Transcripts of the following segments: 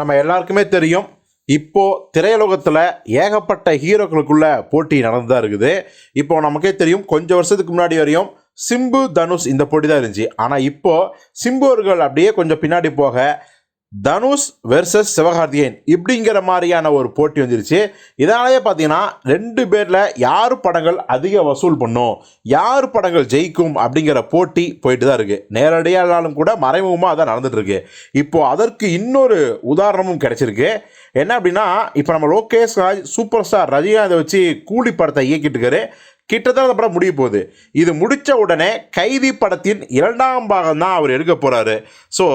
நம்ம எல்லாருக்குமே தெரியும் இப்போது திரையுலகத்தில் ஏகப்பட்ட ஹீரோக்களுக்குள்ள போட்டி நடந்து தான் இருக்குது. இப்போ நமக்கே தெரியும் கொஞ்சம் வருஷத்துக்கு முன்னாடி வரையும் சிம்பு தனுஷ் இந்த போட்டி தான் இருந்துச்சு. ஆனால் இப்போது சிம்பு அவர்கள் அப்படியே கொஞ்சம் பின்னாடி போக தனுஷ் வெர்சஸ் சிவகார்த்திகேயன் இப்படிங்கிற மாதிரியான ஒரு போட்டி வந்துருச்சு. இதனாலேயே பார்த்தீங்கன்னா ரெண்டு பேரில் யார் படங்கள் அதிக வசூல் பண்ணும் யார் படங்கள் ஜெயிக்கும் அப்படிங்கிற போட்டி போயிட்டு தான் இருக்குது நேரடியாக கூட மறைமுகமாக அதான் நடந்துகிட்ருக்கு இப்போது அதற்கு இன்னொரு உதாரணமும் கிடைச்சிருக்கு. என்ன அப்படின்னா இப்போ நம்ம லோகேஷ் ராஜ் சூப்பர் ஸ்டார் ரஜினிகாந்தை வச்சு கூலி படத்தை இயக்கிட்டு இருக்காரு. கிட்டத்தட்ட அந்த படம் முடிய போகுது. இது முடித்த உடனே கைதி படத்தின் இரண்டாம் பாகம் தான் அவர் எடுக்க போகிறாரு ஸோ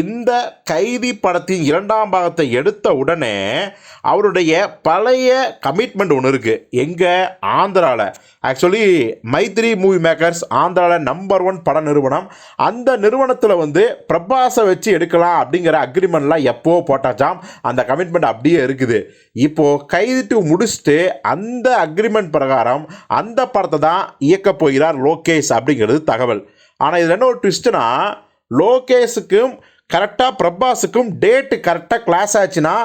இந்த கைதி படத்தின் இரண்டாம் பாகத்தை எடுத்த உடனே அவருடைய பழைய கமிட்மெண்ட் ஒன்று இருக்குது எங்கே? ஆந்திராவில் ஆக்சுவலி மைத்ரி மூவி மேக்கர்ஸ் ஆந்திராவில் நம்பர் ஒன் பட நிறுவனம். அந்த நிறுவனத்தில் வந்து பிரபாஸை வச்சு எடுக்கலாம் அப்படிங்கிற அக்ரிமெண்ட்லாம் எப்போ போட்டாச்சாம்? அந்த கமிட்மெண்ட் அப்படியே இருக்குது. இப்போது கைது முடிச்சுட்டு அந்த அக்ரிமெண்ட் பிரகாரம் அந்த படத்தை தான் இயக்க போகிறார் லோகேஷ் அப்படிங்கிறது தகவல். ஆனால் இதில் என்ன ஒரு ட்விஸ்ட்னா லோகேஷுக்கும் கரெக்டாக பிரபாஸுக்கும் டேட்டு கரெக்டாக கிளாஸ் ஆச்சுன்னா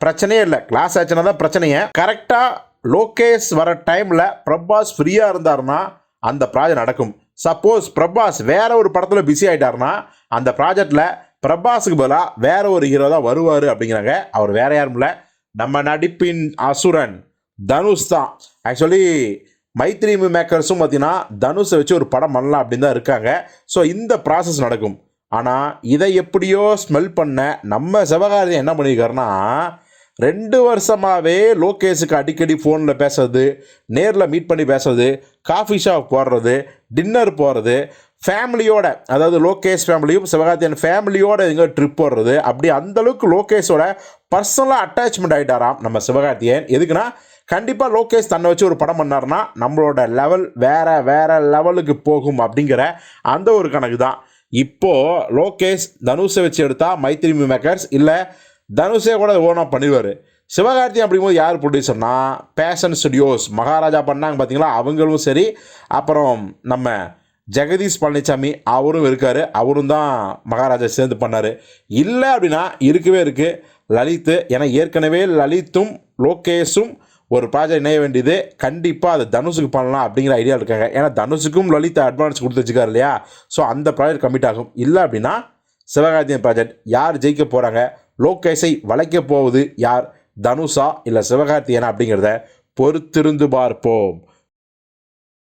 பிரச்சனையே இல்லை. கிளாஸ் ஆச்சுன்னா தான் பிரச்சனையே. கரெக்டாக லோகேஷ் வர டைமில் பிரபாஸ் ஃப்ரீயாக இருந்தாருன்னா அந்த ப்ராஜெக்ட் நடக்கும். சப்போஸ் பிரபாஸ் வேற ஒரு படத்தில் பிஸி ஆகிட்டாருன்னா அந்த ப்ராஜெக்டில் பிரபாஸுக்கு பதிலாக வேற ஒரு ஹீரோ தான் வருவார் அப்படிங்கிறாங்க. அவர் வேற யாரும் இல்லை. நம்ம நடிப்பின் அசுரன் தனுஷ் தான். ஆக்சுவலி மைத்ரி மேக்கர்ஸும் பார்த்தீங்கன்னா தனுஷை வச்சு ஒரு படம் பண்ணலாம் அப்படின்னு தான் இருக்காங்க. ஸோ இந்த ப்ராசஸ் நடக்கும். ஆனால் இதை எப்படியோ ஸ்மெல் பண்ண நம்ம சிவகார்த்தியன் என்ன பண்ணியிருக்காருன்னா ரெண்டு வருஷமாகவே லோகேஷுக்கு அடிக்கடி ஃபோனில் பேசுறது நேரில் மீட் பண்ணி பேசுறது காஃபி ஷாப் போடுறது டின்னர் போகிறது ஃபேமிலியோட அதாவது லோகேஷ் ஃபேமிலியும் சிவகார்த்தியன் ஃபேமிலியோட எங்கே ட்ரிப் போடுறது அப்படி அந்தளவுக்கு லோகேஷோட பர்சனலாக அட்டாச்மெண்ட் ஆகிட்டாராம் நம்ம சிவகார்த்தியன் எதுக்குன்னா கண்டிப்பாக லோகேஷ் தன்னை வச்சு ஒரு படம் பண்ணார்னா நம்மளோட லெவல் வேறு வேறு லெவலுக்கு போகும் அப்படிங்கிற அந்த ஒரு கணக்கு தான். இப்போது லோகேஷ் தனுஷை வச்சு எடுத்தால் மைத்ரி மேக்கர்ஸ் இல்லை தனுஷே கூட ஓனாக பண்ணிடுவார். சிவகார்த்தி அப்படிங்கும்போது யார் ப்ரொடியூசர்னா பேஷன் ஸ்டுடியோஸ் மகாராஜா பண்ணாங்க பார்த்தீங்களா அவங்களும் சரி. அப்புறம் நம்ம ஜெகதீஷ் பழனிசாமி அவரும் இருக்கார். அவரும் தான் மகாராஜா சேர்ந்து பண்ணார். இல்லை அப்படின்னா இருக்கவே இருக்குது லலித் ஏன்னா ஏற்கனவே லலித்தும் லோகேஷும் ஒரு ப்ராஜெக்ட் இணைய வேண்டியது. கண்டிப்பாக அது தனுஷுக்கு பண்ணலாம் அப்படிங்கிற ஐடியா இருக்காங்க. ஏன்னா தனுஷுக்கும் லலித் அட்வான்ஸ் கொடுத்து வச்சுக்காரு இல்லையா? ஸோ அந்த ப்ராஜெக்ட் கமிட் ஆகும். இல்லை அப்படின்னா சிவகார்த்தியன் ப்ராஜெக்ட் யார் ஜெயிக்க போகிறாங்க லோகேஷை வளைக்க போவது யார்? தனுஷா இல்லை சிவகார்த்தியனா அப்படிங்கிறத பொறுத்திருந்து பார்ப்போம்.